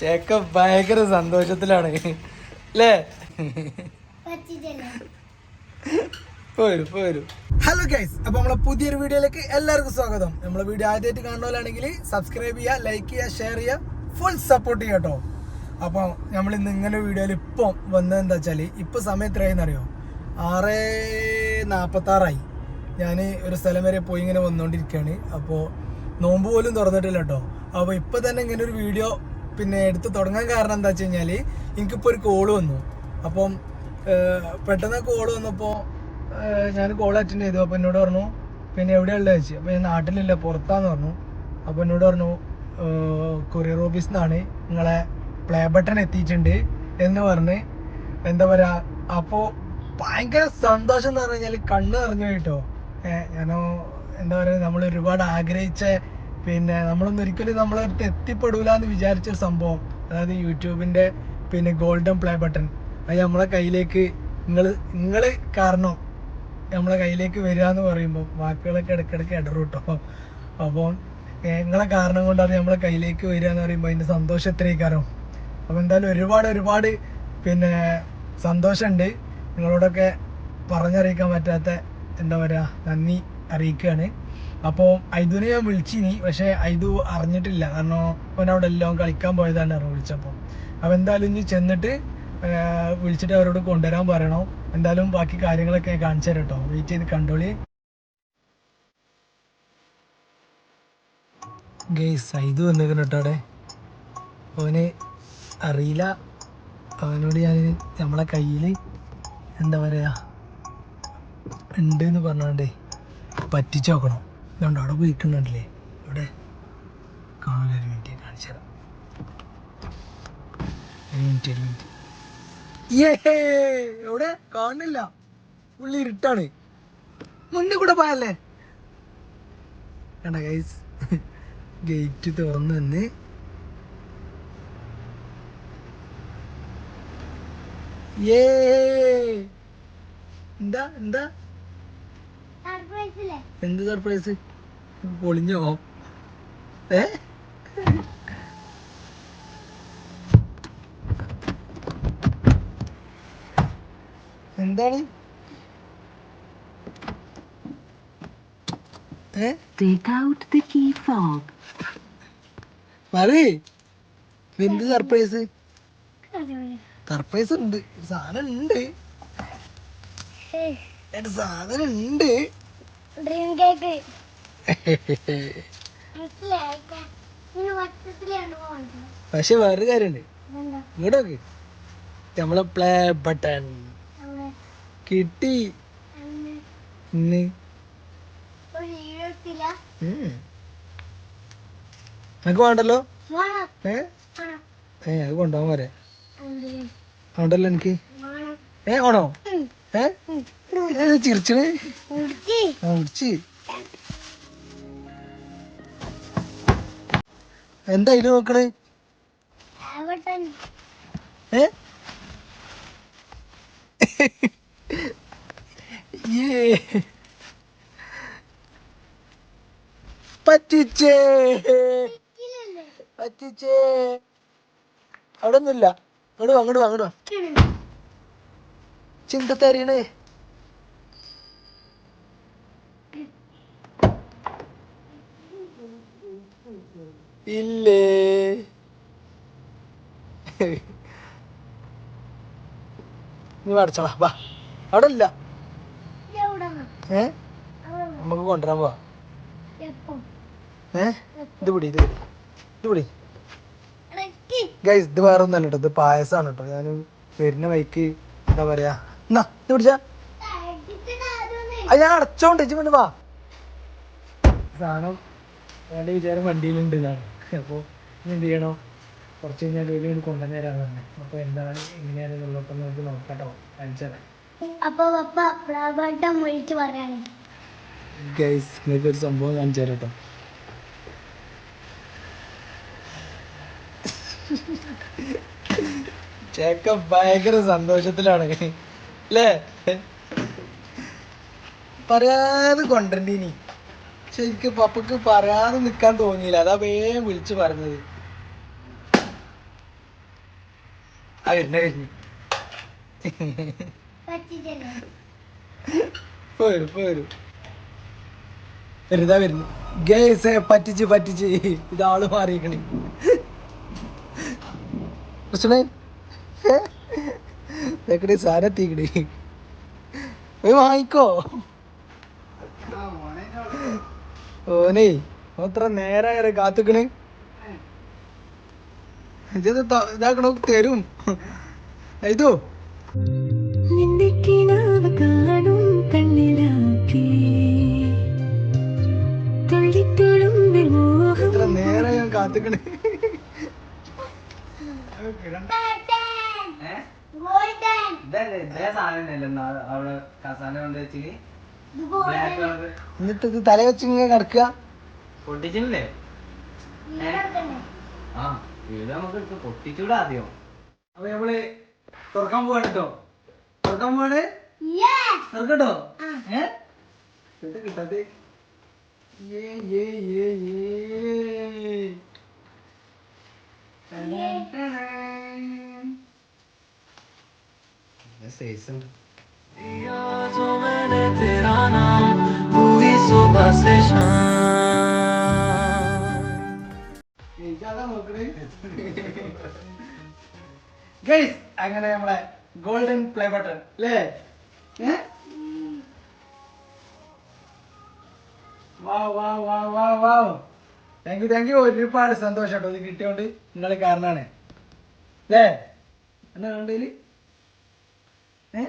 ചേക്ക ഭയങ്കര സന്തോഷത്തിലാണ്. അല്ലേ പോരും പോരും. ഹലോ ഗൈസ് അപ്പൊ നമ്മളെ പുതിയൊരു വീഡിയോയിലേക്ക് എല്ലാവർക്കും സ്വാഗതം. നമ്മളെ വീഡിയോ ആദ്യമായിട്ട് കാണുന്നവരാണെങ്കിൽ സബ്സ്ക്രൈബ് ചെയ്യുക ലൈക്ക് ചെയ്യുക ഷെയർ ചെയ്യുക ഫുൾ സപ്പോർട്ട് ചെയ്യുക കേട്ടോ അപ്പോൾ നമ്മൾ ഇന്ന് ഇങ്ങനെ വീഡിയോയിൽ ഇപ്പം വന്നത് എന്താ വെച്ചാൽ ഇപ്പം സമയം എത്രയെന്നറിയോ അറിയോ? ആറ് നാൽപ്പത്താറായി ഞാൻ ഒരു സ്ഥലം വരെ പോയി ഇങ്ങനെ വന്നുകൊണ്ടിരിക്കുകയാണ് അപ്പോൾ നോമ്പ് പോലും തുറന്നിട്ടില്ല കേട്ടോ അപ്പോൾ ഇപ്പോൾ തന്നെ ഇങ്ങനെ ഒരു വീഡിയോ പിന്നെ എടുത്ത് തുടങ്ങാൻ കാരണം എന്താ വെച്ച് കഴിഞ്ഞാൽ എനിക്കിപ്പോൾ ഒരു കോൾ വന്നു. അപ്പം പെട്ടെന്ന് കോൾ വന്നപ്പോൾ ഞാൻ കോൾ അറ്റൻഡ് ചെയ്തു. അപ്പോൾ എന്നോട് പറഞ്ഞു പിന്നെ എവിടെയുള്ളത് വെച്ച് അപ്പോൾ ഞാൻ നാട്ടിലില്ല പുറത്താന്ന് പറഞ്ഞു. അപ്പോൾ എന്നോട് പറഞ്ഞു കൊറിയർ ഓഫീസിൽ നിന്നാണ് നിങ്ങളെ പ്ലേ ബട്ടൺ എത്തിയിട്ടുണ്ട്. എന്ന് പറഞ്ഞ് എന്താ പറയുക അപ്പോൾ ഭയങ്കര സന്തോഷം എന്ന് പറഞ്ഞു കഴിഞ്ഞാൽ കണ്ണ് നിറഞ്ഞു കേട്ടോ ഞാനോ എന്താ പറയുക നമ്മൾ ഒരുപാട് ആഗ്രഹിച്ച പിന്നെ നമ്മളൊന്നും ഒരിക്കലും നമ്മളടുത്ത് എത്തിപ്പെടൂല എന്ന് വിചാരിച്ച സംഭവം. അതായത് യൂട്യൂബിന്റെ പിന്നെ ഗോൾഡൻ പ്ലേ ബട്ടൺ അത് നമ്മളെ കയ്യിലേക്ക് നിങ്ങൾ നിങ്ങൾ കാരണം നമ്മളെ കയ്യിലേക്ക് വരിക എന്ന് പറയുമ്പോൾ വാക്കുകളൊക്കെ ഇടയ്ക്കിടയ്ക്ക് ഇടറും കേട്ടോ അപ്പോൾ നിങ്ങളെ കാരണം കൊണ്ട് അത് നമ്മളെ കയ്യിലേക്ക് വരിക എന്ന് പറയുമ്പോൾ അതിന്റെ സന്തോഷം എത്രയും അപ്പോൾ എന്തായാലും ഒരുപാട് ഒരുപാട് പിന്നെ സന്തോഷമുണ്ട്. നിങ്ങളോടൊക്കെ പറഞ്ഞറിയിക്കാൻ പറ്റാത്ത എന്താ പറയുക നന്ദി. അറിയിക്കുകയാണ് അപ്പോൾ ഐദുവിനെ ഞാൻ വിളിച്ചിനി പക്ഷേ ഐദു അറിഞ്ഞിട്ടില്ല. കാരണം അവൻ അവിടെ എല്ലാം കളിക്കാൻ പോയതാണ് വിളിച്ചപ്പോൾ അപ്പോൾ എന്തായാലും ഇനി ചെന്നിട്ട് വിളിച്ചിട്ട് അവരോട് കൊണ്ടുവരാൻ പറയണോ? എന്തായാലും ബാക്കി കാര്യങ്ങളൊക്കെ കാണിച്ചു തരാം കേട്ടോ. വെയിറ്റ് ചെയ്ത് കണ്ടോളി. ഗെയ്സ് ഐദു വന്നിരിക്കുന്നു കേട്ടോ അവിടെ. അവന് അറിയില്ല. അവനോട് ഞാൻ നമ്മളെ കയ്യിൽ എന്താ പറയുക ഉണ്ട് എന്ന് പറഞ്ഞോണ്ടേ. പറ്റിച്ച് നോക്കണം ഇതുകൊണ്ട് അവിടെ പോയിക്കുന്നുണ്ടല്ലേ ഇവിടെ കാണാൻ ഒരു മിനിറ്റ് കാണിച്ചു തരാം. ഒരു മിനിറ്റ് ഒരു മിനിറ്റ് എവിടെ? കാണുന്നില്ല. ഉള്ളി ഇരുട്ടാണ്. മുന്നിൽ കൂടെ പോയല്ലേ കണ്ട ഗൈസ് ഗേറ്റ് തുറന്ന് തന്നെ ഏ എന്താ എന്താ? എന്ത് സർപ്രൈസ് പൊളിഞ്ഞോ? ഏ? എന്താണ്? ഏ? Take out the key fob. പറയ്. എന്ത് സർപ്രൈസ് സർപ്രൈസ് ഉണ്ട്. സാധനം ഉണ്ട്. സാധനം ഉണ്ട് ഡ്രീം കേക്ക് പക്ഷെ വേറൊരു കാര്യമുണ്ട് ഇങ്ങോട്ട് നോക്ക്. നമ്മളെ പ്ലേ ബട്ടൺ. കിട്ടി. ഇന്ന്. ഒരു. നിനക്ക് വേണ്ടല്ലോ? വേണം. ഏ? അത് കൊണ്ടുപോകാൻ പോരെ. എന്ത്? വേണ്ടല്ലോ എനിക്ക്? ഏ ആണോ ഏ, ചിരിച്ചണ് വിളിച്ച് എന്താ നോക്കണേ? ഏ? പറ്റിച്ചേ. പറ്റിച്ചേ. അവിടെ ഒന്നുമില്ല അങ്ങോട്ട് വാ അങ്ങോട്ട് വാ അങ്ങോട്ട് വാ. ചിന്തത്തറിയണേ ഇല്ലേ? നീ അടച്ചോളാ വാ. അവിടെ ഇല്ല ഏ? നമുക്ക് കൊണ്ടുവരാൻ പോവാ. ഏ? ഇത് പിടി ഇത് ഇത് പിടി. ഗൈസ് ഇത് വേറെ ഒന്നല്ല കേട്ടോ. ഇത് പായസമാണ് കേട്ടോ. ഞാൻ വരുന്ന വൈക്ക് എന്താ പറയാ? എന്നാ ഇത് പിടിച്ചാ. അത് ഞാൻ അടച്ചോണ്ട് വാ. സാധനം വേണ്ട വിചാരം വണ്ടിയിലുണ്ട് എന്നാണ് അപ്പോൾ ഇനി എന്ത് ചെയ്യണോ? കുറച്ച് കഴിഞ്ഞാൽ ഒരു ഇങ്ങോട്ട് കൊണ്ടുവന്ന് തരാൻ പറഞ്ഞു അപ്പോൾ എന്താണ് എങ്ങനെയാണ് ഉള്ളപ്പോ നമുക്ക് നോക്കാട്ടോ. കാണിച്ചാൽ അപ്പോൾ പപ്പ പ്രാബട്ടം വിളിച്ച് പറയാണ് ഗൈസ് നിങ്ങൾക്ക് ഒരു സംഭവം കാണിച്ചു തരാം കേട്ടോ ചേക്ക ഭയങ്കര സന്തോഷത്തിലാണ്. അല്ലേ പറയാതെ കൊണ്ടീനി പക്ഷെ എനിക്ക് പപ്പക്ക് പറയാതെ നിക്കാൻ തോന്നിയില്ല. അതാ വേഗം വിളിച്ചു പറഞ്ഞത്. ആ വരുന്ന കഴിഞ്ഞു. പോരും പോരും. വരുതാ വരുന്നു. ഗേസെ പറ്റിച്ച് പറ്റിച്ച്. ഇതാൾ മാറിയിക്കണി കൃഷ്ണൻ പോയി വാങ്ങിക്കോ. ഓനേ ഓത്ര നേരായ കാത്തുക്കണ്. ഇത് ഇതാക്കണോ തരും. ഇതോ. നിന്റെ കിനാവ് കാണും കണ്ണിലാക്കി. നേരം ഞാൻ കാത്തുക്കണ്. അവിടെ കസാല കൊണ്ട് വെച്ചിട്ട് ഇത് ഗോൾഡൻ എന്നിട്ട് ഇത് തല വെച്ച് ഇങ്ങനെ കിടക്കുക. പൊട്ടിച്ചില്ലേ ആ ഇത് നമുക്ക് എടുത്ത് പൊട്ടിച്ചൂടാ ആദ്യം. അപ്പൊ നമ്മൾ തുറക്കാൻ പോവാണ് കേട്ടോ തുറക്കാൻ പോവാണ്? തുറക്കട്ടോ ആ. ഏ? ഇത് കിട്ടാതെ ഏ ഏ ഏ ഏ. സൈസ് ഉണ്ട്. അങ്ങനെ നമ്മളെ ഗോൾഡൻ പ്ലേ ബട്ടൺ അല്ലേ താങ്ക് യു താങ്ക് യു ഒരുപാട് സന്തോഷം കേട്ടോ ഇത് കിട്ടിയോണ്ട്. നിങ്ങൾ കാരണാണ്. അല്ലേ എന്നാ കണ്ടതിൽ ഏ?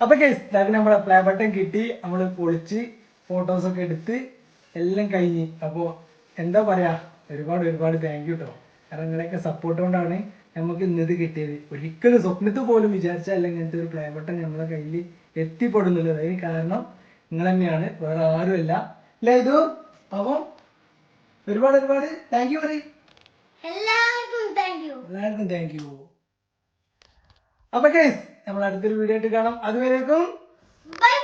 അപ്പൊ കേസ് ഞങ്ങൾക്ക് നമ്മളെ പ്ലേ ബട്ടൺ കിട്ടി. നമ്മൾ പൊളിച്ച് ഫോട്ടോസ് ഒക്കെ എടുത്ത് എല്ലാം കഴിഞ്ഞ്. അപ്പോൾ എന്താ പറയാ ഒരുപാട് ഒരുപാട് താങ്ക് യു കേട്ടോ കാരണം നിങ്ങളെയൊക്കെ സപ്പോർട്ട് കൊണ്ടാണ് നമുക്ക് ഇന്നത് കിട്ടിയത്. ഒരിക്കലും സ്വപ്നത്തിൽ പോലും വിചാരിച്ചല്ല ഇങ്ങനത്തെ ഒരു പ്ലേ ബട്ടൺ നമ്മളെ കയ്യിൽ എത്തിപ്പെടുന്നുള്ളത്. അതിന് കാരണം നിങ്ങൾ തന്നെയാണ്. വേറെ ആരുമല്ല അല്ലേ. ഇത്? അപ്പം ഒരുപാട് ഒരുപാട് താങ്ക് യു പറയും. എല്ലാവർക്കും താങ്ക് യു എല്ലാവർക്കും താങ്ക് യു അപ്പൊ കേസ് നമ്മൾ അടുത്തൊരു വീഡിയോ ആയിട്ട് കാണാം. അതുവരേക്കും ബൈ